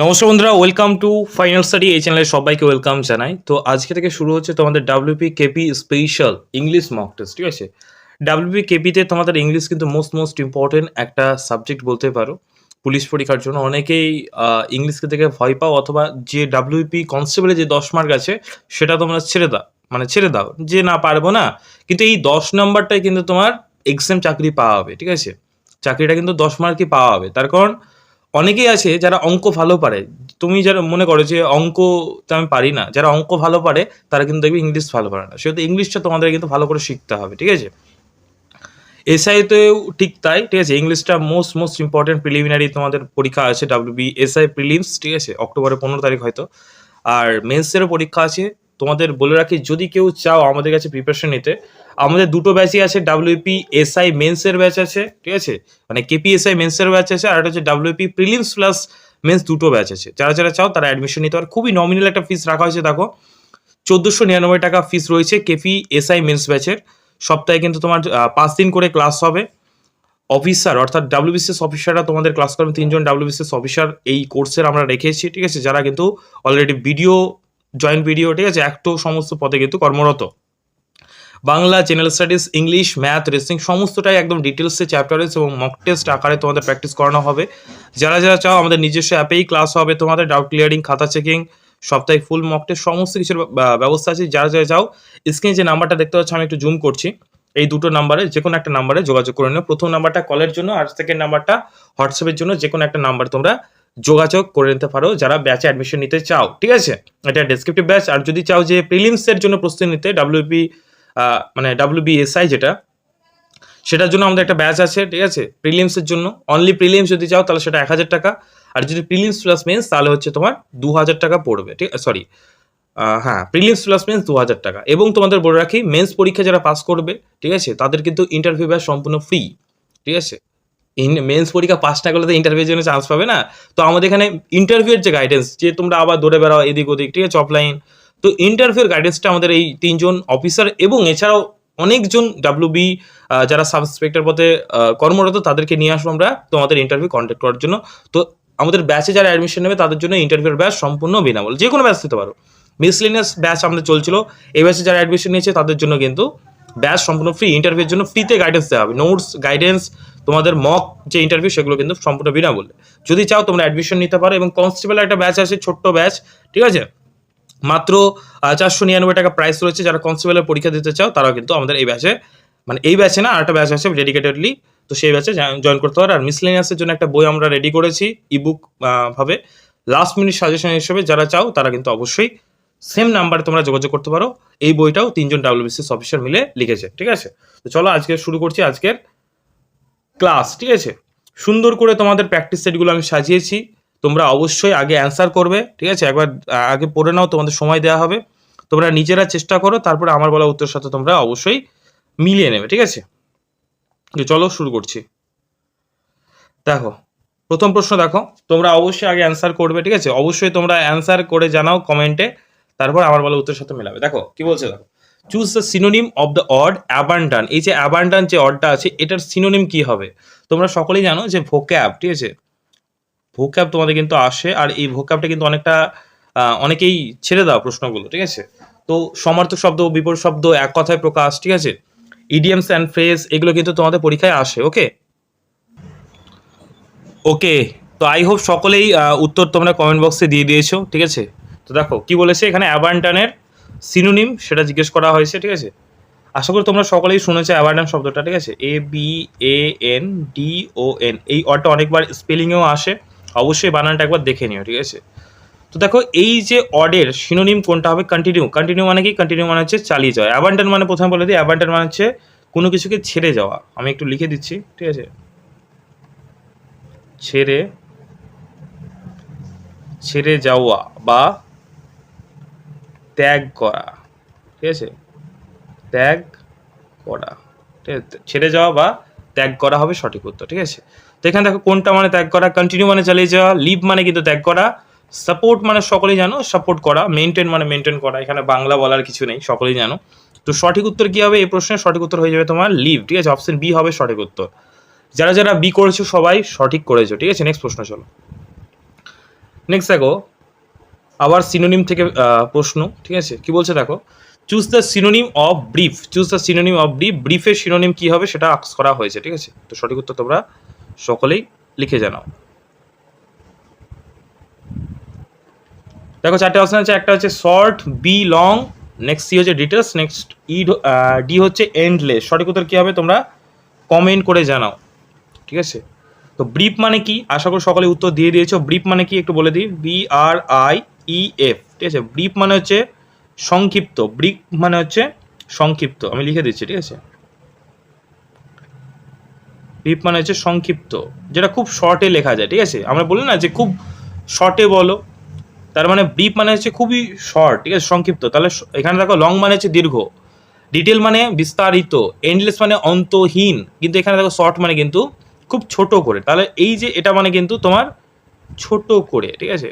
নমস্কার বন্ধুরা welcome to final study এই চ্যানেলে সবাইকে ওয়েলকাম জানাই। তো আজকে থেকে শুরু হচ্ছে তোমাদের WP KP special English mock test ঠিক আছে? ডাব্লিউপি কেপিতে তোমাদের ইংলিশ কিন্তু মোস্ট মোস্ট ইম্পর্টেন্ট একটা সাবজেক্ট বলতে পারো। পুলিশ পরীক্ষার জন্য অনেকেই ইংলিশকে থেকে ভয় পাও অথবা যে ডাব্লিউপি কনস্টেবলে যে দশ মার্ক আছে, সেটা তোমরা ছেড়ে দাও মানে ছেড়ে দাও, যে না পারব না। কিন্তু এই দশ নাম্বারটাই কিন্তু তোমার এক্সাম চাকরি পাওয়া হবে, ঠিক আছে? চাকরিটা কিন্তু দশ মার্কই পাওয়া হবে। তার কারণ অনেকেই আছে যারা অঙ্ক ভালো পারে। তুমি যারা মনে করো যে অঙ্ক তো আমি পারি না, যারা অঙ্ক ভালো পারে, তারা কিন্তু দেখবে ইংলিশ ভালো পারে না। সেহেতু ইংলিশটা তোমাদের কিন্তু ভালো করে শিখতে হবে, ঠিক আছে? এসআইতেও ঠিক তাই, ঠিক আছে? ইংলিশটা মোস্ট মোস্ট ইম্পর্টেন্ট প্রিলিমিনারি তোমাদের পরীক্ষা আছে ডাব্লিউবি এসআই প্রিলিমস ঠিক আছে? অক্টোবরের পনেরো তারিখ হয়তো। আর মেন্সেরও পরীক্ষা আছে তোমাদের বলে রাখি, যদি কেউ চাও আমাদের কাছে প্রিপারেশন নিতে, আমাদের দুটো ব্যাচই আছে ডাব্লিউপি এসআই মেন্সের ব্যাচ আছে, ঠিক আছে? মানে কেপি এসআই মেন্সের ব্যাচ আছে, আর একটা হচ্ছে ডাব্লিউপি প্রিলিমস প্লাস মেন্স দুটো ব্যাচ আছে। যারা যারা চাও তারা অ্যাডমিশন নিতে পারে। খুবই নমিনাল একটা ফিস রাখা হয়েছে, দেখো। চোদ্দোশো নিরানব্বই টাকা ফিস রয়েছে কেপি এসআই মেন্স ব্যাচের সপ্তাহে কিন্তু তোমার পাঁচ দিন করে ক্লাস হবে। অফিসার অর্থাৎ ডাব্লিউবিসিএস অফিসাররা তোমাদের ক্লাস করবে। তিনজন ডাব্লিউবিসিএস অফিসার এই কোর্সের আমরা রেখেছি, ঠিক আছে? যারা কিন্তু অলরেডি ভিডিও জয়েন্ট ভিডিও ঠিক আছে? একটো সমস্ত পদে কিন্তু কর্মরত। Bangla general studies English math reasoning সমস্তটাই একদম ডিটেলসে চ্যাপ্টারেস এবং মক টেস্ট আকারে তোমাদের প্র্যাকটিস করানো হবে। যারা যারা চাও আমাদের নিজস্ব অ্যাপেই ক্লাস হবে, তোমাদের ডাউট ক্লিয়ারিং খাতা চেকিং সপ্তাহে ফুল মক টেস্ট সমস্ত কিছুর ব্যবস্থা আছে। যারা যারা চাও স্ক্রিনে যে নাম্বারটা দেখতে পাচ্ছ, আমি একটু জুম করছি। এই দুটো নাম্বারে যে কোনো একটা নাম্বারে যোগাযোগ করে নিও। প্রথম নাম্বারটা কলের জন্য, আর সেকেন্ড নাম্বারটা হোয়াটসঅ্যাপের জন্য যে কোনো একটা নাম্বার তোমরা যোগাযোগ করে নিতে পারো যারা ব্যাচে অ্যাডমিশন নিতে চাও, ঠিক আছে? এটা ডেসক্রিপটিভ ব্যাচ আর যদি চাও যে প্রিলিমসের জন্য প্রস্তুতি নিতে ডাব্লিউপি মানে ডাব্লিউবিএসআই যেটা, সেটার জন্য আমাদের একটা ব্যাচ আছে, ঠিক আছে? প্রিলিমসের জন্য অনলি প্রিলিমস যদি চাও তাহলে সেটা এক হাজার টাকা, আর যদি প্রিলিমস প্লাস মেন্স তাহলে হচ্ছে তোমার দু হাজার টাকা পড়বে, ঠিক আছে সরি হ্যাঁ প্রিলিমস প্লাস মেন্স দু হাজার টাকা। এবং তোমাদের বলে রাখি মেন্স পরীক্ষা যারা পাস করবে, ঠিক আছে, তাদের কিন্তু ইন্টারভিউ ব্যাচ সম্পূর্ণ ফ্রি ঠিক আছে? মেন্স পরীক্ষা পাস না করলে তো ইন্টারভিউর জন্য চান্স পাবে না। তো আমাদের এখানে ইন্টারভিউয়ের যে গাইডেন্স যে তোমরা আবার দৌড়ে বেড়াও এদিক ওদিক ঠিক আছে অফলাইন তো ইন্টারভিউর গাইডেন্সটা আমাদের এই তিনজন অফিসার এবং এছাড়াও অনেকজন ডাব্লিউবি যারা সাব ইন্সপেক্টর আহ, কর্মরত তাদেরকে নিয়ে আসব আমরা তোমাদের ইন্টারভিউ কন্ট্যাক্ট করার জন্য। তো আমাদের ব্যাচে যারা অ্যাডমিশন নেবে তাদের জন্য ইন্টারভিউর ব্যাচ সম্পূর্ণ বিনামূল্য। যে কোনো ব্যাচ দিতে পারো। মিসলিনিয়াস ব্যাচ আমাদের চলছিল। এই ব্যাচে যারা অ্যাডমিশন নিয়েছে তাদের জন্য কিন্তু ব্যাচ সম্পূর্ণ ফ্রি ইন্টারভিউর জন্য ফ্রিতে গাইডেন্স দেওয়া হবে। নোটস গাইডেন্স তোমাদের মক যে ইন্টারভিউ সেগুলো কিন্তু সম্পূর্ণ বিনামূল্যে যদি চাও, তোমরা অ্যাডমিশন নিতে পারো এবং কনস্টেবল একটা ব্যাচ আছে, ছোট্ট ব্যাচ ঠিক আছে? মাত্র চারশো নিরানব্বই টাকা প্রাইস রয়েছে। যারা কনস্টেবলের পরীক্ষা দিতে চাও, তারাও কিন্তু আমাদের এই ব্যাচে মানে এই ব্যাচে না, আরেকটা ব্যাচ আছে ডেডিকেটেডলি তো সেই ব্যাচে জয়েন করতে পারো। আর মিসলেনিয়াসের জন্য একটা বই আমরা রেডি করেছি ইবুক ভাবে। লাস্ট মিনিট সাজেশন হিসেবে যারা চাও, তারা কিন্তু অবশ্যই সেম নাম্বারে তোমরা যোগাযোগ করতে পারো। এই বইটাও তিনজন ডাব্লিউবিসিএস অফিসার মিলে লিখেছে, ঠিক আছে? তো চলো আজকে শুরু করছি আজকের ক্লাস ঠিক আছে? সুন্দর করে তোমাদের প্র্যাকটিস সেটগুলো আমি সাজিয়েছি। তোমরা অবশ্যই আগে অ্যান্সার করবে, ঠিক আছে? একবার আগে পড়ে নাও, তোমাদের সময় দেওয়া হবে। তোমরা নিজেরা চেষ্টা করো, তারপরে আমার বলা উত্তর সাথে তোমরা অবশ্যই মিলিয়ে নেবে, ঠিক আছে? চলো শুরু করছি। দেখো, প্রথম প্রশ্ন দেখো, তোমরা অবশ্যই আগে অ্যান্সার করবে, ঠিক আছে? অবশ্যই তোমরা অ্যান্সার করে জানাও কমেন্টে তারপর আমার বলা উত্তর সাথে মেলাবে। দেখো, কি বলছে দেখো? Choose the synonym of the odd abandon এই যে অ্যাবান্ডান যে অডটা আছে, এটার সিনোনিম কি হবে? তোমরা সকলেই জানো যে ভোক্যাব ঠিক আছে? ভোক্যাব তোমাদের কিন্তু আসে, আর এই ভোক্যাবটা কিন্তু অনেকটা অনেকেই ছেড়ে দাও প্রশ্নগুলো, ঠিক আছে? তো সমার্থক শব্দ, বিপরীত শব্দ, এক কথায় প্রকাশ, ঠিক আছে? ইডিয়ামস অ্যান্ড ফ্রেজ এগুলো কিন্তু তোমাদের পরীক্ষায় আসে, ওকে? ওকে, তো আই হোপ সকলেই উত্তর তোমরা কমেন্ট বক্সে দিয়ে দিয়েছ, ঠিক আছে? তো দেখো, কি বলেছে? এখানে অ্যাবান্টানের সিনোনিম সেটা জিজ্ঞেস করা হয়েছে, ঠিক আছে? আশা করি তোমরা সকলেই শুনেছো অ্যাবান্ডান শব্দটা, ঠিক আছে? A B A N D O N এই অর্ডটা অনেকবার স্পেলিংয়েও আসে। অবশ্যই বানানটা একবার দেখে নিও, ঠিক আছে? তো দেখো, এই যে অডের সিনোনিম কোনটা হবে? কন্টিনিউ কন্টিনিউ মানে কি? কন্টিনিউ মানে হচ্ছে চালিয়ে যাওয়া। অ্যাবান্ডান মানে প্রথমে বলে দিই অ্যাবান্ডান মানে হচ্ছে কোনো কিছুকে ছেড়ে যাওয়া। আমি একটু লিখে দিচ্ছি, ঠিক আছে? ছেড়ে ছেড়ে যাওয়া বা ত্যাগ করা, ঠিক আছে? ত্যাগ করা, ঠিক আছে? ছেড়ে যাওয়া বা ত্যাগ করা হবে সঠিক উত্তর, ঠিক আছে? তো এখানে দেখো কোনটা মানে ত্যাগ করা কন্টিনিউ মানে চালিয়ে যাওয়া লিভ মানে কিন্তু ত্যাগ করা সাপোর্ট মানে সকলেই জানো সাপোর্ট করা মেনটেন মানে মেনটেন করা, এখানে বাংলা বলার কিছু নেই, সকলেই জানো। তো সঠিক উত্তর কি হবে? এই প্রশ্নের সঠিক উত্তর হয়ে যাবে তোমার লিভ ঠিক আছে? অপশন বি হবে সঠিক উত্তর। যারা যারা বি করেছ সবাই সঠিক করেছ, ঠিক আছে? নেক্সট প্রশ্ন চলো। নেক্সট দেখো আবার সিনোনিম থেকে প্রশ্ন, ঠিক আছে? কি বলছে দেখো? Choose the synonym of brief choose the synonym of brief ব্রিফের synonym কি হবে সেটা আক্স করা হয়েছে, ঠিক আছে? তো সঠিক উত্তর তোমরা সকলেই লিখে জানাও। দেখো, চারটে অপশন আছে, একটা হচ্ছে short B long next C হচ্ছে ডিটেলস নেক্সট ই ডি হচ্ছে এন্ডলেস সঠিক উত্তর কী হবে তোমরা কমেন্ট করে জানাও, ঠিক আছে? তো ব্রিফ মানে কি? আশা করি সকলে উত্তর দিয়ে দিয়েছ। ব্রিফ মানে কি? একটু বলে দিই। B R I E F ঠিক আছে? ব্রিফ মানে হচ্ছে সংক্ষিপ্ত। ব্রিফ মানে হচ্ছে সংক্ষিপ্ত। আমি লিখে দিচ্ছি, ঠিক আছে? ব্রিফ মানে হচ্ছে সংক্ষিপ্ত, যেটা খুব শর্টে লেখা যায়, ঠিক আছে? আমরা বলি না যে খুব শর্টে বলো। তার মানে ব্রিফ মানে হচ্ছে খুবই শর্ট ঠিক আছে? সংক্ষিপ্ত। তাহলে এখানে দেখো লং মানে হচ্ছে দীর্ঘ। ডিটেল মানে বিস্তারিত। এন্ডলেস মানে অন্তহীন। কিন্তু এখানে দেখো শর্ট মানে কিন্তু খুব ছোট করে। তাহলে এই যে এটা মানে কিন্তু তোমার ছোট করে, ঠিক আছে?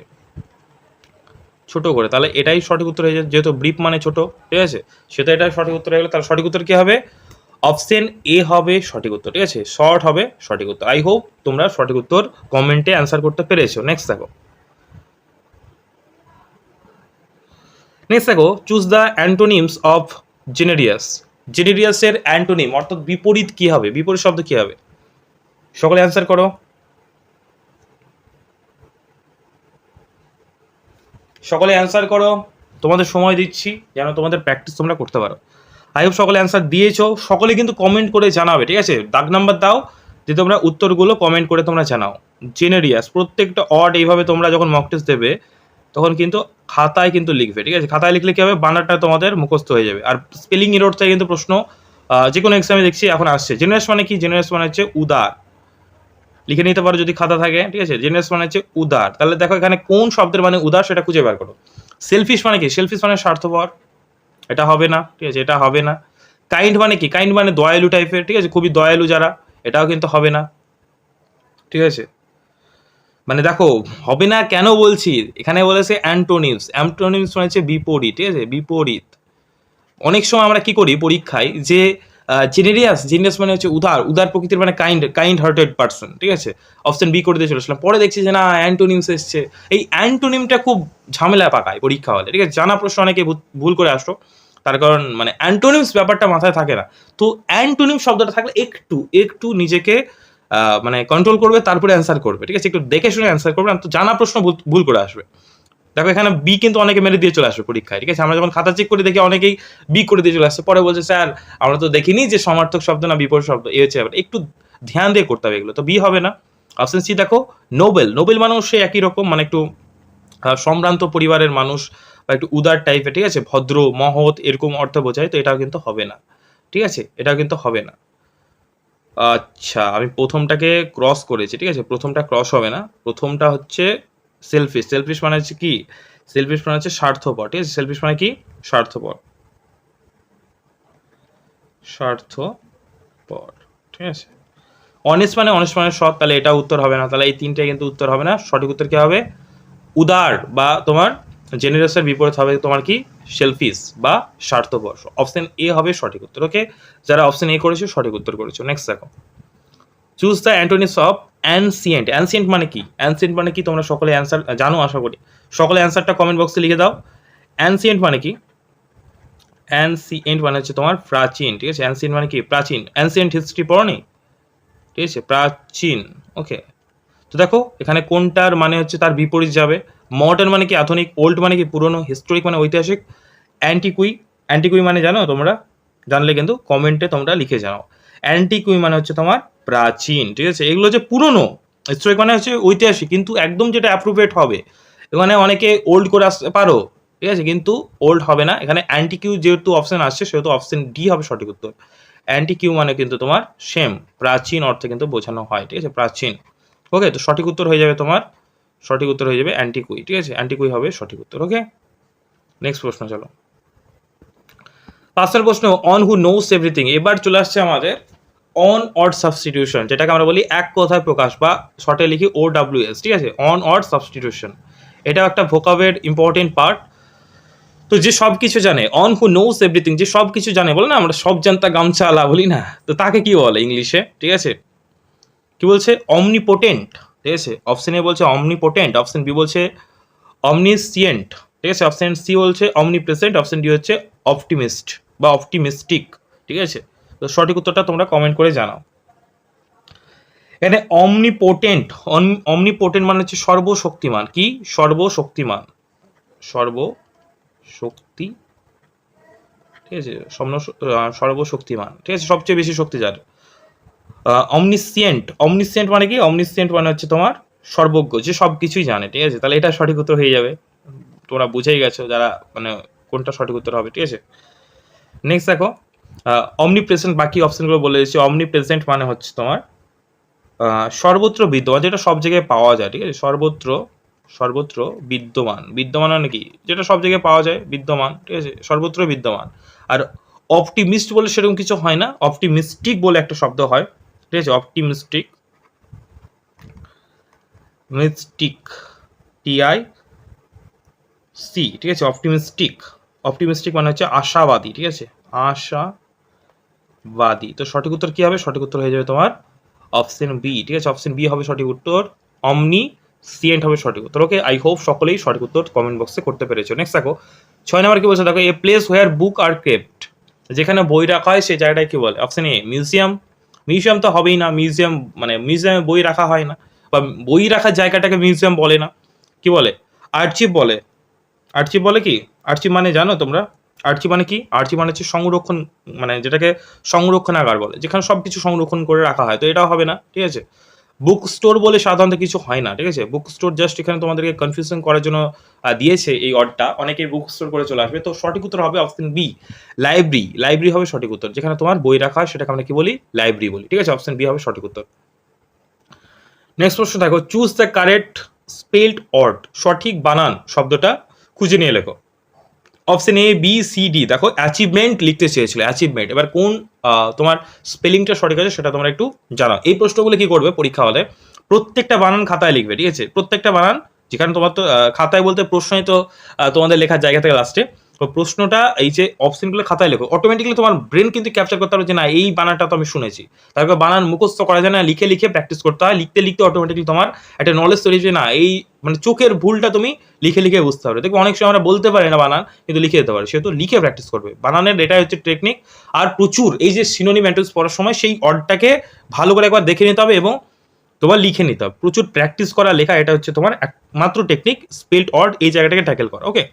ছোট করে। তাহলে এটাই সঠিক উত্তর হয়ে যায় যেহেতু ব্রিফ মানে ছোট, ঠিক আছে? সেটা এটাই সঠিক উত্তর হয়ে গেলো। তাহলে সঠিক উত্তর কী হবে? অপশন এ হবে সঠিক উত্তর, ঠিক আছে? শর্ট হবে সঠিক উত্তর। আই হোপ তোমরা সঠিক উত্তর কমেন্টে অ্যান্সার করতে পেরেছ। নেক্সট দেখো। নেক্সট দেখো choose the antonyms of generous জেনেরিয়াসের antonym অর্থাৎ বিপরীত কি হবে? বিপরীত শব্দ কি হবে? সকলে অ্যান্সার করো। সকলে অ্যান্সার করো। তোমাদের সময় দিচ্ছি, যেন তোমাদের প্র্যাকটিস তোমরা করতে পারো। আই হোপ সকলে অ্যান্সার দিয়েছ। সকলে কিন্তু কমেন্ট করে জানাবে, ঠিক আছে? দাগ নাম্বার দাও, যে তোমরা উত্তরগুলো কমেন্ট করে তোমরা জানাও। জেনেরিয়াস প্রত্যেকটা অড এইভাবে তোমরা যখন মক টেস্ট দেবে, তখন কিন্তু খাতায় কিন্তু লিখবে, ঠিক আছে? খাতায় লিখলে কি হবে? বানারটা তোমাদের মুখস্থ হয়ে যাবে। আর স্পেলিং এরোর চাই কিন্তু প্রশ্ন যে কোনো এক্সামে দেখছি, এখন আসছে। জেনারেস মানে কি? জেনারেস মানে হচ্ছে উদার। লিখে নিতে পারো যদি খাতা থাকে, ঠিক আছে? জেনারেস মানে হচ্ছে উদার। তাহলে দেখো এখানে কোন শব্দের মানে উদার সেটা খুঁজে বার করো। সেলফিশ মানে কি? সেলফিশ মানে স্বার্থপর। এটা হবে না, ঠিক আছে? এটা হবে না। কাইন্ড মানে কি? কাইন্ড মানে দয়ালু টাইপের ঠিক আছে? খুবই দয়ালু যারা, এটাও কিন্তু হবে না। ঠিক আছে? মানে দেখো, হবে না কেন বলছি? এখানে বলেছে অ্যান্টোনিমস অ্যান্টোনিমস মানে হচ্ছে বিপরীত, ঠিক আছে? বিপরীত। অনেক সময় আমরা কি করি পরীক্ষায়? যে জেনেরিয়াস জেনিয়াস মানে হচ্ছে উদার উদার প্রকৃতির মানে কাইন্ড কাইন্ড হার্টেড পার্সন ঠিক আছে? অপশন বি করে দিয়ে চলেছিলাম পরে দেখছি যে না অ্যান্টোনিমস এসছে। এই অ্যান্টোনিমটা খুব ঝামেলা পাকায় পরীক্ষা হলে, ঠিক আছে? জানা প্রশ্ন অনেকে ভুল করে আসতো তার কারণ মানে অ্যান্টোনিমস ব্যাপারটা মাথায় থাকে না। তো অ্যান্টোনিম শব্দটা থাকলে একটু একটু নিজেকে মানে কন্ট্রোল করবে, তারপরে অ্যান্সার করবে, ঠিক আছে? একটু দেখে শুনে অ্যান্সার করবে না, তো জানা প্রশ্ন ভুল করে আসবে। দেখো, এখানে বি কিন্তু অনেকে মেরে দিয়ে চলে আসবে পরীক্ষায়, ঠিক আছে? আমরা যখন খাতা চেক করে দেখি, অনেকেই বি করে দিয়ে চলে আসছে। পরে বলছে, স্যার, আমরা তো দেখিনি যে সমার্থক শব্দ না বিপরীত শব্দ, এ হচ্ছে ব্যাপার। একটু ধ্যান দিয়ে করতে হবে এগুলো। তো বি হবে না। অপশন সি দেখো নোবেল নোবেল মানুষ সে একই রকম মানে একটু সম্ভ্রান্ত পরিবারের মানুষ বা একটু উদার টাইপের ঠিক আছে? ভদ্র, মহৎ, এরকম অর্থ বোঝায়, তো এটাও কিন্তু হবে না, ঠিক আছে? এটাও কিন্তু হবে না। আচ্ছা আমি প্রথমটাকে ক্রস করেছি, ঠিক আছে? প্রথমটা ক্রস হবে না। প্রথমটা হচ্ছে সেলফিশ সেলফিশ মানে হচ্ছে কি? সেলফিশ মানে হচ্ছে স্বার্থপর, ঠিক আছে? সেলফিশ মানে কি? স্বার্থপর। স্বার্থপর, ঠিক আছে? অনেস্ট মানে অনেস্ট মানে সৎ, তাহলে এটা উত্তর হবে না। তাহলে এই তিনটে কিন্তু উত্তর হবে না। সঠিক উত্তর কি হবে? উদার বা তোমার জেনারেসের বিপরীত হবে তোমার কি? সেলফিস বা স্বার্থপর। অপশন এ হবে সঠিক উত্তর ওকে যারা অপশন এ করেছ, সঠিক উত্তর করেছ। নেক্সট দেখো। Choose the antonyms of ancient ancient মানে কি? অ্যানসিয়েন্ট মানে কি? তোমরা সকলে অ্যান্সার জানো, আশা করি। সকলে অ্যান্সারটা কমেন্ট বক্সে লিখে দাও। অ্যানসিয়েন্ট মানে কি? অ্যানসিয়েন্ট মানে হচ্ছে তোমার প্রাচীন, ঠিক আছে? অ্যানসিয়েন্ট মানে কি? প্রাচীন। অ্যানসিয়েন্ট হিস্ট্রি পড়নি? ঠিক আছে? প্রাচীন। ওকে তো দেখো, এখানে কোনটার মানে হচ্ছে তার বিপরীত যাবে? মডার্ন মানে কি? আধুনিক ওল্ড মানে কি? পুরনো হিস্টোরিক মানে ঐতিহাসিক? অ্যান্টিকুই অ্যান্টিকুই মানে জানো তোমরা? জানলে কিন্তু কমেন্টে তোমরা লিখে জানাও। অ্যান্টিকুই মানে হচ্ছে তোমার প্রাচীন, ঠিক আছে? এগুলো যে পুরনো হিস্টোরিক মানে হচ্ছে ঐতিহাসিক, কিন্তু একদম যেটা অ্যাপ্রোপ্রিয়েট হবে। এখানে অনেকে ওল্ড করে আসতে পারো, ঠিক আছে? কিন্তু ওল্ড হবে না। এখানে অ্যান্টিকিউ যেহেতু অপশন আসছে, সেহেতু অপশন ডি হবে সঠিক উত্তর। অ্যান্টিকিউ মানে কিন্তু তোমার সেম প্রাচীন অর্থে কিন্তু বোঝানো হয়, ঠিক আছে? প্রাচীন। ওকে তো সঠিক উত্তর হয়ে যাবে তোমার, সঠিক উত্তর হয়ে যাবে অ্যান্টিকুই ঠিক আছে? অ্যান্টিকুই হবে সঠিক উত্তর ওকে নেক্সট প্রশ্ন চলো। পাঁচটার প্রশ্ন অন হু নোস এভরিথিং এবার চলে আসছে আমাদের অন অড সাবস্টিটিউশন যেটাকে আমরা বলি এক কথায় প্রকাশ বা শর্টে লিখি ও ডাব্লিউ এস ঠিক আছে? অন অড সাবস্টিটিউশন এটা একটা ভোকাবের ইম্পর্টেন্ট পার্ট তো যে সব কিছু জানে অন হু নোস এভরিথিং যে সব কিছু জানে, বলে না, আমরা সব জানতা গামছা আলা বলি না। তো তাকে কি বলে ইংলিশে? ঠিক আছে? কি বলছে? অমনিপোটেন্ট ঠিক আছে? অপশন এ বলছে অমনিপোটেন্ট অপশন বি বলছে অমনিসিয়েন্ট ঠিক আছে? অপশন সি বলছে অমনি প্রেসেন্ট অপশন ডি হচ্ছে অপটিমিস্ট বা অপটিমিস্টিক ঠিক আছে? তো সঠিক উত্তরটা তোমরা কমেন্ট করে জানাও। এখানে অমনিপোটেন্ট অমনিপোটেন্ট মানে হচ্ছে সর্বশক্তিমান। কি? সর্বশক্তিমান। সর্বশক্তি। ঠিক আছে? সর্বশক্তিমান। ঠিক আছে? সবচেয়ে বেশি শক্তি যার। অমনিসিয়েন্ট অমনিসিয়েন্ট মানে কি? অমনিসিয়েন্ট মানে হচ্ছে তোমার সর্বজ্ঞ, যে সব কিছুই জানে। ঠিক আছে? তাহলে এটা সঠিক উত্তর হয়ে যাবে। তোমরা বুঝেই গেছো যারা মানে কোনটা সঠিক উত্তর হবে। ঠিক আছে? নেক্সট দেখো। অমনি প্রেজেন্ট বাকি অপশনগুলো বলে দিচ্ছি অমনি প্রেজেন্ট মানে হচ্ছে তোমার সর্বত্র বিদ্যমান, যেটা সব জায়গায় পাওয়া যায়, ঠিক আছে? সর্বত্র সর্বত্র বিদ্যমান। বিদ্যমান মানে কি? যেটা সব জায়গায় পাওয়া যায়, বিদ্যমান, ঠিক আছে? সর্বত্র বিদ্যমান। আর অপটিমিস্ট বলে সেরকম কিছু হয় না। অপটিমিস্টিক বলে একটা শব্দ হয়, ঠিক আছে? অপটিমিস্টিক মিস্টিক টিআই সি ঠিক আছে? অপটিমিস্টিক অপটিমিস্টিক মানে হচ্ছে আশাবাদী, ঠিক আছে? আশাবাদী তো সঠিক উত্তর কি হবে? সঠিক উত্তর হয়ে যাবে তোমার অপশন বি ঠিক আছে? অপশন বি হবে সঠিক উত্তর অমনি সিয়েন্ট হবে সঠিক উত্তর। ওকে আই হোপ সকলেই সঠিক উত্তর কমেন্ট বক্সে করতে পেরেছ। নেক্সট দেখো, ছয় নম্বর কি বলছে? দেখো a place where book are kept যেখানে বই রাখা হয় সেই জায়গাটায় কি বলে? অপশন এ মিউজিয়াম মিউজিয়াম তো হবেই না মিউজিয়াম মানে মিউজিয়ামে বই রাখা হয় না, বা বই রাখার জায়গাটাকে মিউজিয়াম বলে না। কি বলে? আর্চিভ বলে। আর্চিভ বলে কি? আর্চিভ মানে জানো তোমরা? আর্চিভ মানে কি? আর্চি মানে হচ্ছে সংরক্ষণ মানে যেটাকে সংরক্ষণাগার বলে, যেখানে সব কিছু সংরক্ষণ করে রাখা হয়। তো এটাও হবে না, ঠিক আছে? বুক স্টোর বলে সাধারণত কিছু হয় না, ঠিক আছে? বুক স্টোর জাস্ট এখানে তোমাদেরকে কনফিউশন করার জন্য দিয়েছে এই অডটা অনেকেই বুক স্টোর করে চলে আসবে। তো সঠিক উত্তর হবে অপশন বি লাইব্রেরি লাইব্রেরি হবে সঠিক উত্তর, যেখানে তোমার বই রাখা হয়, সেটাকে আমরা কি বলি? লাইব্রেরি বলি, ঠিক আছে? অপশন বি হবে সঠিক উত্তর। নেক্সট প্রশ্ন দেখো choose the correct spelled word সঠিক বানান শব্দটা খুঁজে নিয়ে লেখো। Option A B C D দেখো অ্যাচিভমেন্ট লিখতে চেয়েছিল অ্যাচিভমেন্ট এবার কোন তোমার স্পেলিংটা সঠিক আছে সেটা তোমরা একটু জানাও। এই প্রশ্নগুলো কি করবে পরীক্ষা হলে? প্রত্যেকটা বানান খাতায় লিখবে, ঠিক আছে? প্রত্যেকটা বানান, যেখানে তোমার তো খাতায় বলতে প্রশ্নই তো তোমাদের লেখার জায়গা থেকে লাস্টে তো প্রশ্নটা এই যে অপশনগুলো খাতায় লেখো অটোমেটিক্যালি তোমার ব্রেন কিন্তু ক্যাপচার করতে পারবে যে না, এই বানানটা তো আমি শুনেছি। তারপর বানান মুখস্থ করা যায় না, লিখে লিখে প্র্যাকটিস করতে হয়, লিখতে লিখতে অটোমেটিকলি তোমার একটা নলেজ তৈরি হয়েছে না, এই মানে চোখের ভুলটা তুমি লিখে লিখে বুঝতে পারবে। দেখো অনেক সময় আমরা বলতে পারি না বানান, কিন্তু লিখে দিতে পারে, সেহেতু লিখে প্র্যাকটিস করবে। বানানের এটাই হচ্ছে টেকনিক আর প্রচুর, এই যে সিনোনিম অ্যান্টোস পড়ার সময় সেই অর্ডটাকে ভালো করে একবার দেখে নিতে হবে এবং তোমার লিখে নিতে হবে। প্রচুর প্র্যাকটিস করা লেখা, এটা হচ্ছে তোমার একমাত্র টেকনিক স্পেল্ড অর্ড এই জায়গাটাকে ট্যাকেল করা ওকে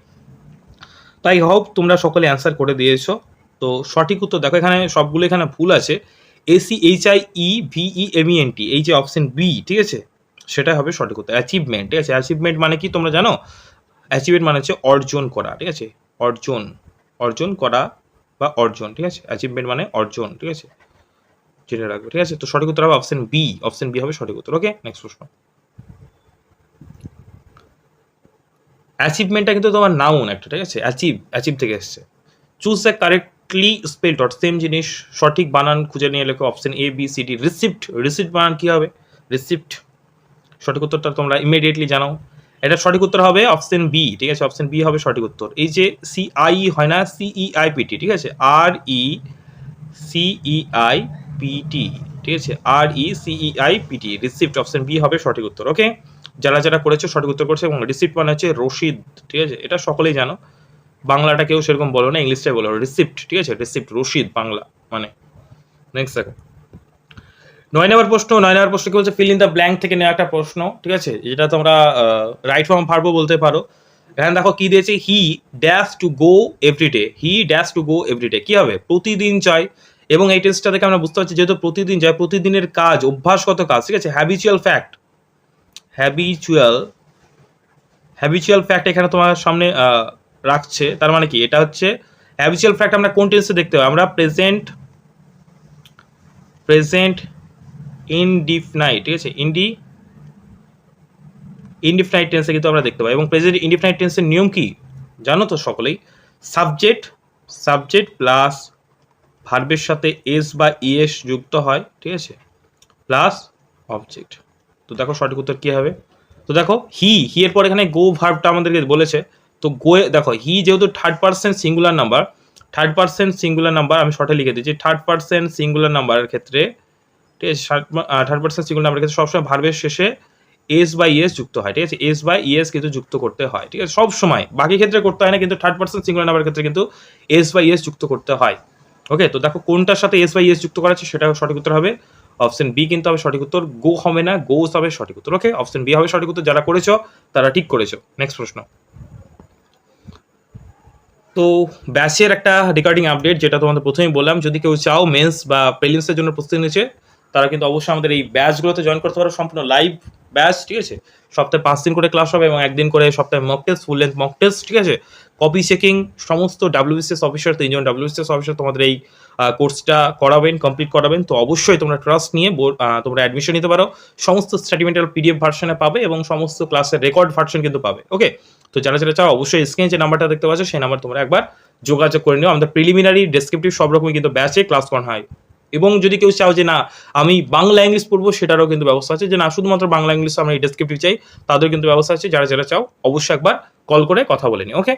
তাই হোপ তোমরা সকলে অ্যান্সার করে দিয়েছ। তো সঠিক উত্তর দেখো, এখানে সবগুলো এখানে ভুল আছে। A C H I E V E M E N T এই যে অপশন বি ঠিক আছে? সেটা হবে সঠিক উত্তর অ্যাচিভমেন্ট ঠিক আছে? অ্যাচিভমেন্ট মানে কি তোমরা জানো? অ্যাচিভমেন্ট মানে হচ্ছে অর্জন করা, ঠিক আছে? অর্জন অর্জন করা বা অর্জন, ঠিক আছে? অ্যাচিভমেন্ট মানে অর্জন, ঠিক আছে? জেনে রাখবে, ঠিক আছে? তো সঠিক উত্তর হবে অপশন বি অপশন বি হবে সঠিক উত্তর ওকে নেক্সট প্রশ্ন। অ্যাচিভমেন্টটা কিন্তু তোমার নাউন একটা, ঠিক আছে? অ্যাচিভ অ্যাচিভ থেকে এসছে। Choose the correctly spelled same জিনিস, সঠিক বানান খুঁজে নিয়ে লেখো option A B C D receipt receipt বানান কী হবে? রিসিপ্ট সঠিক উত্তরটা তোমরা ইমিডিয়েটলি জানাও। এটা সঠিক উত্তর হবে অপশন বি ঠিক আছে? অপশন বি হবে সঠিক উত্তর। এই যে সিআই হয় না সিই আই পিটি ঠিক আছে? R E C E I PT ঠিক আছে? R E C E I P T receipt option B হবে সঠিক উত্তর ওকে যারা যারা করেছে, সঠিক উত্তর করছে এবং রিসিপ্ট মানে হচ্ছে রশিদ, ঠিক আছে? এটা সকলেই জানো। বাংলাটা কেউ সেরকম বলো না, ইংলিশটাই বলো। রিসিপ্ট ঠিক আছে? রিসিপ্ট রশিদ, বাংলা মানে। নেক্সট দেখো। নয় নম্বর প্রশ্ন নয় নম্বর প্রশ্ন কি বলছে? ফিল ইন দ্য ব্ল্যাঙ্ক থেকে নেওয়া একটা প্রশ্ন, ঠিক আছে? যেটা তোমরা রাইট ফর্ম পারব বলতে পারো। এখানে দেখো কি দিয়েছে? He dash to go everyday he dash to go everyday কি হবে? প্রতিদিন চাই। এবং এই টেস্টটা থেকে আমরা বুঝতে পারছি, যেহেতু প্রতিদিন যায় প্রতিদিনের কাজ, অভ্যাসগত কাজ, ঠিক আছে? Habitual fact habitual habitual fact এখানে তোমার সামনে রাখছে। তার মানে কি? এটা হচ্ছে হ্যাবিচুয়াল ফ্যাক্ট আমরা কোন টেন্সে দেখতে পাই? আমরা প্রেজেন্ট প্রেজেন্ট ইনডিফনাইট ঠিক আছে? ইন্ডি ইনডিফনাইট টেন্সে কিন্তু আমরা দেখতে পাই। এবং প্রেজেন্ট ইনডিফনাইট টেন্সের নিয়ম কি? জানো তো সকলেই? সাবজেক্ট সাবজেক্ট প্লাস ভার্বের সাথে এস বা ইএস যুক্ত হয়, ঠিক আছে? প্লাস অবজেক্ট তো দেখো সঠিক উত্তর কী হবে? তো দেখো হি হি এর পর এখানে গো ভার্বটা আমাদেরকে বলেছে। তো গো দেখো হি যেহেতু third person singular number third person singular number আমি শর্টে লিখে দিচ্ছি। থার্ড পার্সেন্ট সিঙ্গুলার নাম্বারের ক্ষেত্রে, ঠিক আছে থার্ড পার্সেন্ট সিঙ্গুলার নাম্বারের ক্ষেত্রে সবসময় ভার্বের শেষে এস বাই ইএস যুক্ত হয়, ঠিক আছে? এস বাই ইএস কিন্তু যুক্ত করতে হয়, ঠিক আছে? সব সময় বাকি ক্ষেত্রে করতে হয় না, কিন্তু থার্ড পার্সন সিঙ্গুলার নাম্বার ক্ষেত্রে কিন্তু এস বাই ইএস যুক্ত করতে হয়। ওকে তো দেখো কোনটার সাথে এস বাই ইএস যুক্ত করা আছে সেটা সঠিক উত্তর হবে। অপশন বি কিন্তু হবে সঠিক উত্তর গো হবে না গোস হবে সঠিক উত্তর। ওকে অপশন বি হবে সঠিক উত্তর, যারা করেছ, তারা ঠিক করেছ। নেক্সট প্রশ্ন। তো ব্যাচের একটা রিগার্ডিং আপডেট যেটা তোমাদের প্রথমেই বললাম, যদি কেউ চাও মেন্স বা প্রিলিমসের জন্য প্রস্তুতি নিচ্ছে, তারা কিন্তু অবশ্যই আমাদের এই ব্যাচগুলোতে জয়েন করতে পারো, সম্পূর্ণ লাইভ ব্যাচ ঠিক আছে? সপ্তাহে পাঁচ দিন করে ক্লাস হবে এবং একদিন করে সপ্তাহে mock test full length mock test ঠিক আছে? কপি চেকিং সমস্ত ডাব্লিউবিসিএস অফিসার তিনজন ডাব্লিউবিসিএস অফিসার তোমাদের এই কোর্সটা করাবেন কমপ্লিট করাবেন। তো অবশ্যই তোমরা ট্রাস্ট নিয়ে তোমরা অ্যাডমিশন নিতে পারো। সমস্ত স্টাডিমেন্টাল পিডিএফ ভার্সনে পাবে এবং সমস্ত ক্লাসের রেকর্ড ভার্সন কিন্তু পাবে ওকে তো যারা যারা চাও, অবশ্যই স্ক্রিনে যে নাম্বারটা দেখতে পাচ্ছ, সেই নাম্বার তোমরা একবার যোগাযোগ করে নিও। আমাদের প্রিলিমিনারি ডেসক্রিপটিভ সব রকমই কিন্তু ব্যাচে ক্লাস করানো হয়। এবং যদি কেউ চাও যে না, আমি বাংলা ইংলিশ পড়ব, সেটারও কিন্তু ব্যবস্থা আছে। যে না, শুধুমাত্র বাংলা ইংলিশ আমরা এই ডেসক্রিপটিভ চাই, তাদের কিন্তু ব্যবস্থা আছে। যারা যারা চাও, অবশ্যই একবার কল করে কথা বলে নিও ওকে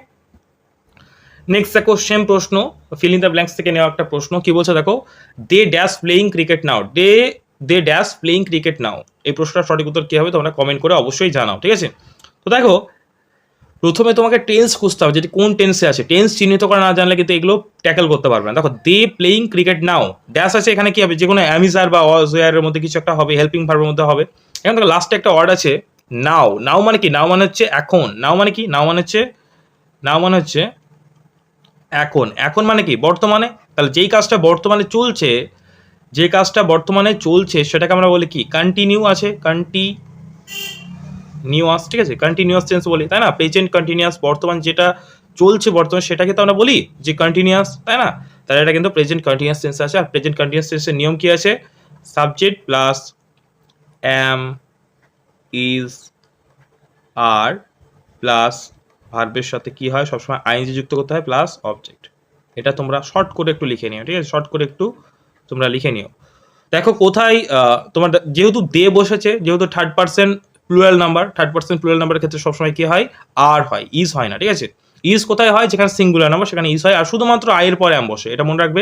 নেক্সট দেখো সেম প্রশ্ন ফিল ইন দ্য ব্ল্যাঙ্কস থেকে নেওয়া একটা প্রশ্ন। কি বলছে, দেখো? They dash playing cricket now day they dash playing cricket now এই প্রশ্নটার সঠিক উত্তর কী হবে, তোমরা কমেন্ট করে অবশ্যই জানাও, ঠিক আছে? তো দেখো প্রথমে তোমাকে টেন্স খুঁজতে হবে, যেটি কোন টেন্সে আছে। টেন্স চিহ্নিত করা না জানলে কিন্তু এগুলো ট্যাকেল করতে পারবে না। দেখো they playing cricket now dash আছে, এখানে কি হবে? যে কোনো অ্যামিজার বা অজয়ারের মধ্যে কিছু একটা হবে হেল্পিং ভার্বের মধ্যে হবে। এখানে দেখো লাস্টে একটা ওয়ার্ড আছে নাও নাও মানে কি? নাও মানে হচ্ছে এখন। নাও মানে কি? নাও মানে হচ্ছে নাও মানে হচ্ছে এখন। এখন মানে কি? বর্তমানে? তাহলে যেই কাজটা বর্তমানে চলছে, যে কাজটা বর্তমানে চলছে, সেটাকে আমরা বলি কি? কন্টিনিউ আছে কন্টি নিউয়াস ঠিক আছে? কন্টিনিউয়াস টেন্স বলি, তাই না? প্রেজেন্ট কন্টিনিউয়াস বর্তমান যেটা চলছে বর্তমান সেটাকে তো আমরা বলি যে কন্টিনিউয়াস তাই না? তাহলে এটা কিন্তু প্রেজেন্ট কন্টিনিউয়াস টেন্স আছে। আর প্রেজেন্ট কন্টিনিউয়াস টেন্সের নিয়ম কি আছে? Subject plus am is are plus ভার্বের সাথে কি হয়? সবসময় আইনজি যুক্ত করতে হয় প্লাস অবজেক্ট এটা তোমরা শর্ট করে একটু লিখে নিও, ঠিক আছে? শর্ট করে একটু তোমরা লিখে নিও। দেখো কোথায় তোমার যেহেতু দে বসেছে, যেহেতু third person plural number third person plural নাম্বারের ক্ষেত্রে সবসময় কি হয়? আর হয় ইজ হয় না, ঠিক আছে? ইজ কোথায় হয়? যেখানে সিঙ্গুলার নাম্বার সেখানে ইজ হয়। আর শুধুমাত্র আয়ের পরে অ্যাম বসে, এটা মনে রাখবে।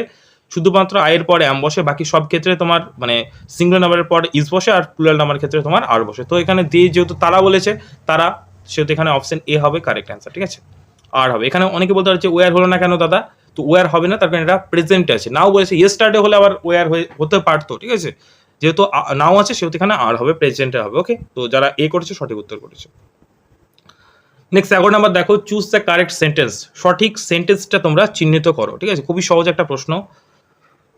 শুধুমাত্র আয়ের পরে অ্যাম বসে, বাকি সব ক্ষেত্রে তোমার মানে সিঙ্গুলার নাম্বারের পর ইজ বসে, আর প্লুরাল নাম্বারের ক্ষেত্রে তোমার আর বসে। তো এখানে দে যেহেতু তারা বলেছে, তারা, সেহেতু এখানে অপশন এ হবে কারেক্ট অ্যান্সার ঠিক আছে? আর হবে। এখানে অনেকে বলতে পারছে ওয়ার হলো না কেন, দাদা? তো ওয়ার হবে না, তার কারণ এটা প্রেজেন্টে আছে। নাও বলেছে ইয়েস্টারডে হলে আবার ওয়ার হয়ে, হতে পারতো, ঠিক আছে? যেহেতু নাও আছে, সেহেতু এখানে আর হবে প্রেজেন্টে হবে ওকে তো যারা এ করেছে, সঠিক উত্তর করেছে। নেক্সট এগারো নাম্বার, দেখো চুজ দ্য কারেক্ট সেন্টেন্স সঠিক সেন্টেন্সটা তোমরা চিহ্নিত করো, ঠিক আছে? খুবই সহজ একটা প্রশ্ন।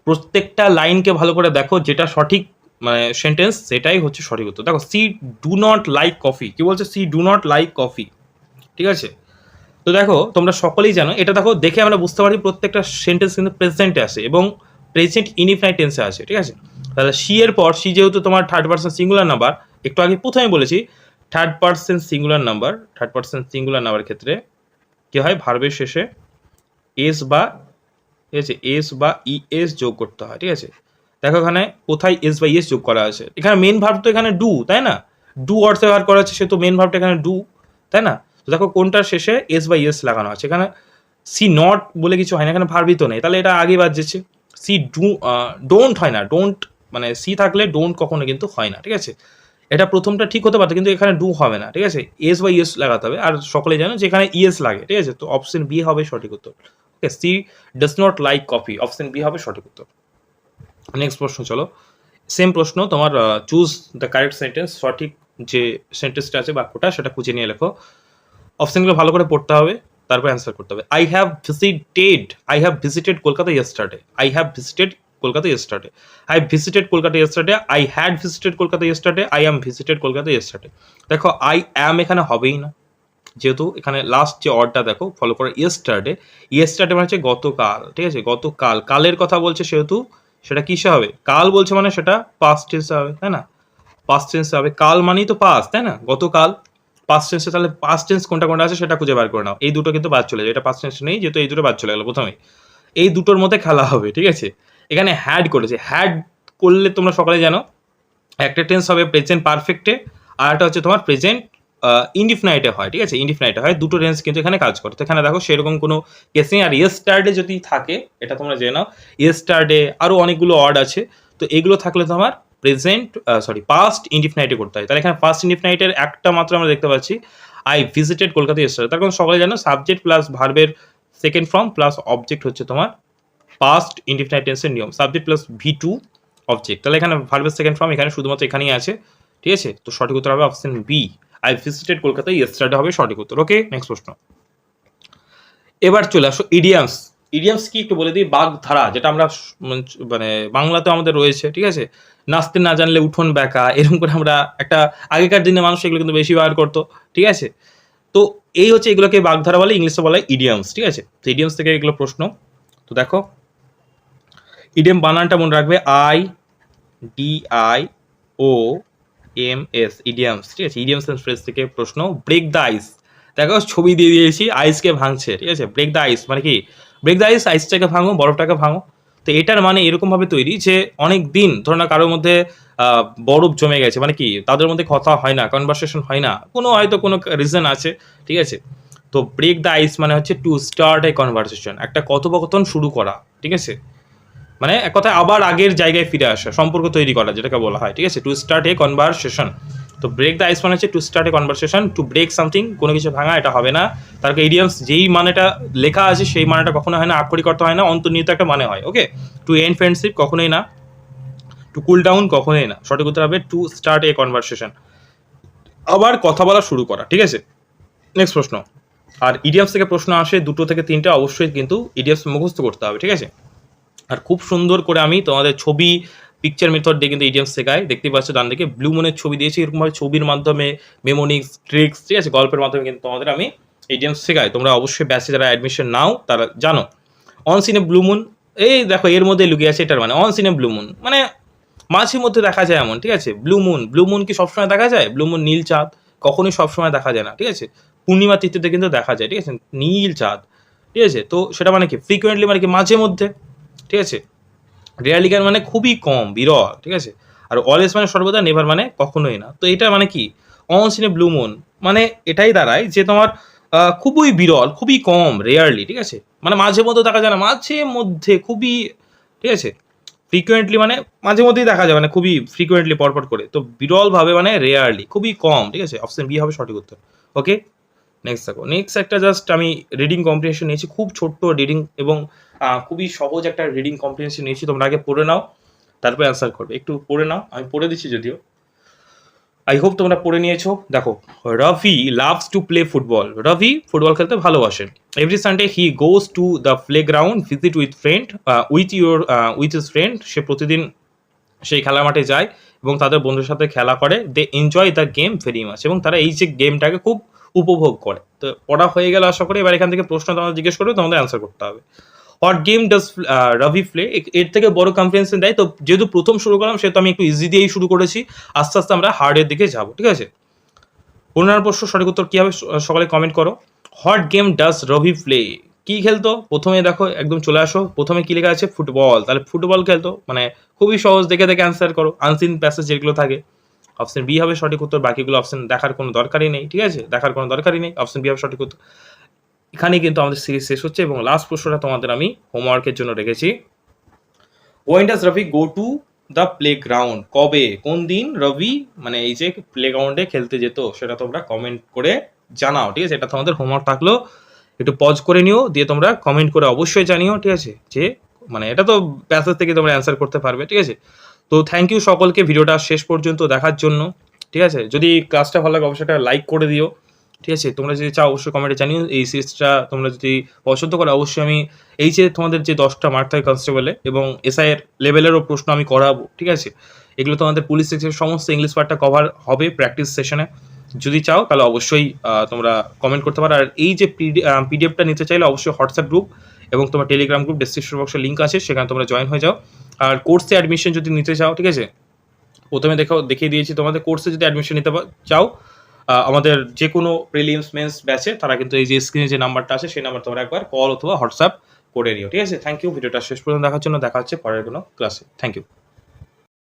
প্রত্যেকটা লাইনকে ভালো করে দেখো, যেটা সঠিক মানে সেন্টেন্স সেটাই হচ্ছে সঠিক উত্তর। দেখো she do not like coffee কি বলছে? She do not like coffee ঠিক আছে? তো দেখো, তোমরা সকলেই জানো, এটা দেখো, দেখে আমরা বুঝতে পারি প্রত্যেকটা সেন্টেন্স কিন্তু প্রেজেন্টে আসে এবং প্রেজেন্ট ইনডিফাইন টেন্সে আসে ঠিক আছে? তাহলে সি এর পর সি যেহেতু তোমার থার্ড পার্সন সিঙ্গুলার নাম্বার একটু আগে প্রথমে বলেছি third person singular number third person singular number ক্ষেত্রে কি হয়? ভার্বের শেষে এস বা, ঠিক আছে এস বা ই এস যোগ করতে হয়, ঠিক আছে? দেখো এখানে কোথায় এস বা ইএস যোগ করা আছে? এখানে মেন ভার্ব তো এখানে ডু তাই না? ডু অর্থে ব্যবহার করা আছে সে তো মেন ভার্বটা এখানে ডু তাই না? তো দেখো কোনটার শেষে এস বা ইএস লাগানো আছে? এখানে সি নট বলে কিছু হয় না, এখানে ভার্বই তো নেই। তাহলে এটা আগে বাজছে সি ডু ডোন্ট হয় না ডোন্ট মানে সি থাকলে ডোন্ট কখনো কিন্তু হয় না, ঠিক আছে? এটা প্রথমটা ঠিক হতে পারতো, কিন্তু এখানে ডু হবে না, ঠিক আছে? এস বা ইএস লাগাতে হবে, আর সকলে জানো যে এখানে ইএস লাগে, ঠিক আছে? তো অপশন বি হবে সঠিক উত্তর। Okay she does not like coffee option B হবে সঠিক উত্তর। নেক্সট প্রশ্ন, চলো। সেম প্রশ্ন, তোমার চুজ দ্য কারেক্ট সেন্টেন্স সঠিক যে সেন্টেন্সটা আছে বাক্যটা, সেটা খুঁজে নিয়ে লেখো। অপশনগুলো ভালো করে পড়তে হবে, তারপর অ্যান্সার করতে হবে। I have visited I have visited Kolkata yesterday I have visited Kolkata yesterday I visited Kolkata yesterday I had visited Kolkata yesterday I am visited Kolkata yesterday দেখো আই অ্যাম এখানে হবেই না। যেহেতু এখানে লাস্ট যে অর্ডটা দেখো ফলো করে yesterday yesterday মানে হচ্ছে গতকাল, ঠিক আছে? গতকাল। কালের কথা বলছে সেহেতু সেটা কিসে হবে? কাল বলছে মানে সেটা পাস্ট টেন্সে হবে, তাই না? পাস্ট টেন্সে হবে। কাল মানেই তো পাস্ট তাই না? গতকাল। পাস্ট টেন্সে তাহলে পাস্ট টেন্স কোনটা কোনটা আছে সেটা খুঁজে বার করে নাও। এই দুটো কিন্তু বাদ চলে যায়। এটা পাস্ট টেন্স নেই, যেহেতু এই দুটো বাদ চলে গেলো প্রথমেই। এই দুটোর মধ্যে খেলা হবে, ঠিক আছে? এখানে হ্যাড করেছে। হ্যাড করলে তোমরা সকালে জানো, একটা টেন্স হবে প্রেজেন্ট পারফেক্টে আর একটা হচ্ছে তোমার প্রেজেন্ট ইনডিফিনাইটে হয়, ঠিক আছে? ইনডিফিনাইটে হয়, দুটো টেন্স কিন্তু এখানে কাজ করে। তো এখানে দেখো সেরকম কোনো কেস নেই। আর ইয়েস্টারডে যদি থাকে, এটা তোমরা জেনে নাও ইয়েস্টারডে আরও অনেকগুলো অর্ড আছে। তো এগুলো থাকলে তোমার প্রেজেন্ট সরি পাস্ট ইনডিফিনাইটে করতে হয়। তাহলে এখানে ফার্স্ট ইনডিফিনাইটের একটা মাত্র আমরা দেখতে পাচ্ছি। আই ভিজিটেড কলকাতা ইয়েস্টারডে তার কারণ সকলে জানো সাবজেক্ট প্লাস ভার্বের সেকেন্ড ফর্ম প্লাস অবজেক্ট হচ্ছে তোমার পাস্ট ইনডিফিনাইট টেন্সের নিয়ম subject plus V two object তাহলে এখানে ভার্বের সেকেন্ড ফর্ম এখানে শুধুমাত্র এখানেই আছে, ঠিক আছে? তো সঠিক উত্তর হবে option B I visited Kolkata yesterday হবে সঠিক উত্তর ওকে নেক্সট প্রশ্ন। এবার চলে আসো ইডিয়ামস ইডিয়ামস কি একটু বলে দিই? বাগধারা, যেটা আমরা মানে বাংলাতে আমাদের রয়েছে, ঠিক আছে? নাচতে না জানলে উঠোন ব্যাকা, এরকম করে আমরা একটা আগেকার দিনে মানুষ এগুলো কিন্তু বেশি ব্যবহার করতো, ঠিক আছে? তো এই হচ্ছে এগুলোকে বাগধারা বলে, ইংলিশে বলা হয় ইডিয়ামস ঠিক আছে? তো ইডিয়ামস থেকে এগুলো প্রশ্ন। তো দেখো ইডিয়াম বানানটা মনে রাখবে I, D, I, O, M, S, idioms, ঠিক আছে? ইডিয়ামস এন্ড ফ্রেজ থেকে প্রশ্ন ব্রেক দ্য আইস দেখো, ছবি দিয়ে দিয়েছি আইসকে ভাঙছে, ঠিক আছে? ব্রেক দ্য আইস মানে কি? ব্রেক দ্য আইস আইসটাকে ভাঙো, বরফটাকে ভাঙো। তো এটার মানে এরকমভাবে তৈরি যে অনেক দিন, ধরো না কারোর মধ্যে বরফ জমে গেছে মানে কি? তাদের মধ্যে কথা হয় না কনভারসেশন হয় না। কোনো হয়তো কোনো রিজন আছে, ঠিক আছে? তো ব্রেক দ্য আইস মানে হচ্ছে টু স্টার্ট এ কনভারসেশন একটা কথোপকথন শুরু করা, ঠিক আছে? মানে এক কথায় আবার আগের জায়গায় ফিরে আসা, সম্পর্ক তৈরি করা যেটাকে বলা হয়, ঠিক আছে? টু স্টার্ট এ কনভারসেশন তো ব্রেক দ্য আইস মানে হচ্ছে to start a conversation to break something কোনো কিছু ভাঙা, এটা হবে না। তার ইডিয়ামস যেই মানেটা লেখা আছে, সেই মানেটা কখনো হয় না আক্ষরিক অর্থ হয় না, অন্তর্নিহিত একটা মানে হয় ওকে টু এন্ড ফ্রেন্ডশিপ কখনোই না টু কুল ডাউন কখনোই না। সঠিক উত্তর হবে টু স্টার্ট এ কনভারসেশন আবার কথা বলা শুরু করা, ঠিক আছে? নেক্সট প্রশ্ন। আর ইডিয়ামস থেকে প্রশ্ন আসে দুটো থেকে তিনটা, অবশ্যই কিন্তু ইডিয়ামস মুখস্থ করতে হবে, ঠিক আছে? আর খুব সুন্দর করে আমি তোমাদের ছবি পিকচার মেথড দিয়ে কিন্তু ইডিয়ামস শেখাই। দেখতে পাচ্ছ ডান দিকে ব্লু মুনের ছবি দিয়েছি, এরকমভাবে ছবির মাধ্যমে মেমোনিক্স ট্রিক্স ঠিক আছে? গল্পের মাধ্যমে কিন্তু তোমাদের আমি ইডিয়ামস শেখাই। তোমরা অবশ্যই ব্যাচে যারা অ্যাডমিশন নাও, তারা জানো। অন সিনে ব্লু মুন এই দেখো, এর মধ্যে লুকিয়ে আছে এটার মানে অন সিনে ব্লু মুন মানে মাঝে মধ্যে দেখা যায় এমন, ঠিক আছে? ব্লু মুন ব্লু মুন কি সবসময় দেখা যায়? ব্লু মুন নীল চাঁদ, কখনোই সবসময় দেখা যায় না, ঠিক আছে? পূর্ণিমা তিথিতে কিন্তু দেখা যায়, ঠিক আছে? নীল চাঁদ, ঠিক আছে? তো সেটা মানে কি? ফ্রিকুয়েন্টলি মানে কি মাঝে মধ্যে ঠিক আছে? রেয়ারলি গান মানে খুবই কম, বিরল, ঠিক আছে? আর অলওয়েজ মানে সর্বদা নেভার মানে কখনোই না। তো এটা মানে কি? অন সিনে ব্লু মুন মানে এটাই দাঁড়ায় যে তোমার খুবই বিরল, খুবই কম রেয়ারলি ঠিক আছে? মানে মাঝে মধ্যে দেখা যায় না, মাঝে মধ্যে খুবই, ঠিক আছে? ফ্রিকুয়েন্টলি মানে মাঝে মধ্যেই দেখা যায় মানে খুবই ফ্রিকুয়েন্টলি পরপর করে। তো বিরলভাবে মানে রেয়ারলি খুবই কম, ঠিক আছে? অপশন বি হবে সঠিক উত্তর। ওকে নেক্সট দেখো নেক্সট একটা জাস্ট আমি রিডিং কম্প্রিহেনশন নিয়েছি, খুব ছোট্ট রিডিং এবং খুবই সহজ একটা রিডিং কম্প্রিহেনশন নিয়েছি, তোমরা আগে পড়ে নাও, তারপরে অ্যান্সার করবে। একটু পড়ে নাও, আমি পড়ে দিচ্ছি যদিও। আই হোপ তোমরা পড়ে নিয়েছো। দেখো Rafi loves to play football Rafi football খেলতে ভালোবাসে। Every Sunday he goes to the playground visit with friend with your with his friend সে প্রতিদিন সেই খেলার মাঠে যায় এবং তাদের বন্ধুর সাথে খেলা করে। They enjoy the game very much এবং তারা এই যে গেমটাকে খুব উপভোগ করে। তো পড়া হয়ে গেল আশা করি, এবার এখান থেকে প্রশ্ন তোমাদের জিজ্ঞেস করবে, তোমাদের অ্যান্সার করতে হবে। What game does Ravi play এর থেকে বড় কনফারেন্সে দেয় তো যেহেতু প্রথম শুরু করলাম, সেহেতু আমি একটু ইজি দিয়েই শুরু করেছি। আস্তে আস্তে আমরা হার্ডের দিকে যাব, ঠিক আছে? পনেরো প্রশ্ন, সঠিক উত্তর কী হবে সকালে কমেন্ট করো। What game does Ravi play কি খেলতো? প্রথমে দেখো, একদম চলে আসো। প্রথমে কি লেখা আছে? ফুটবল তাহলে ফুটবল খেলতো মানে খুবই সহজ দেখে দেখে অ্যান্সার করো। আনসিন প্যাসেজ যেগুলো থাকে। অপশন বি হবে সঠিক উত্তর, বাকিগুলো অপশন দেখার কোনো দরকারই নেই, ঠিক আছে? দেখার কোনো দরকারই নেই অপশন বি হবে সঠিক উত্তর। এখানে কিন্তু আমাদের সিরিজ শেষ হচ্ছে এবং লাস্ট প্রশ্নটা তোমাদের আমি হোমওয়ার্কের জন্য রেখেছি। When does Rabi go to the playground কবে? কোন দিন? রবি? মানে এই যে প্লে গ্রাউন্ডে খেলতে যেত, সেটা তোমরা কমেন্ট করে জানাও, ঠিক আছে? এটা তোমাদের হোমওয়ার্ক থাকল। একটু পজ করে নিও, দিয়ে তোমরা কমেন্ট করে অবশ্যই জানিও, ঠিক আছে? যে মানে এটা তো প্যাসেজ থেকে তোমরা অ্যান্সার করতে পারবে, ঠিক আছে? তো থ্যাংক ইউ সকলকে ভিডিওটা শেষ পর্যন্ত দেখার জন্য, ঠিক আছে? যদি ক্লাসটা ভালো লাগে, অবশ্যই একটা লাইক করে দিও, ঠিক আছে? তোমরা যদি চাও, অবশ্যই কমেন্টে জানিও, এই সিরিজটা তোমরা যদি পছন্দ করো, অবশ্যই আমি এই যে তোমাদের যে দশটা মার্ক থাকে কনস্টেবলে এবং এসআই এর লেভেলেরও প্রশ্ন আমি করাবো, ঠিক আছে? এগুলো তোমাদের পুলিশ সেকশনের সমস্ত ইংলিশ পার্টটা কভার হবে প্র্যাকটিস সেশনে যদি চাও, তাহলে অবশ্যই তোমরা কমেন্ট করতে পারো। আর এই যে পিডিএফটা নিতে চাইলে অবশ্যই হোয়াটসঅ্যাপ গ্রুপ এবং তোমার টেলিগ্রাম গ্রুপ ডিসক্রিপশন বক্সে লিঙ্ক আছে, সেখানে তোমরা জয়েন হয়ে যাও। আর কোর্সে অ্যাডমিশন যদি নিতে চাও, ঠিক আছে? প্রথমে দেখো, দেখিয়ে দিয়েছি তোমাদের কোর্সে যদি অ্যাডমিশন নিতে চাও আমাদের যে কোনো প্রিলিমস মেন্স ব্যাচে তারা কিন্তু এই যে স্ক্রিনে যে নাম্বারটা আছে, সেই নাম্বার তোমরা একবার কল অথবা হোয়াটসঅ্যাপ করে নিও, ঠিক আছে? থ্যাংক ইউ ভিডিওটা শেষ পর্যন্ত দেখার জন্য দেখা হচ্ছে পরের কোনো ক্লাসে থ্যাংক ইউ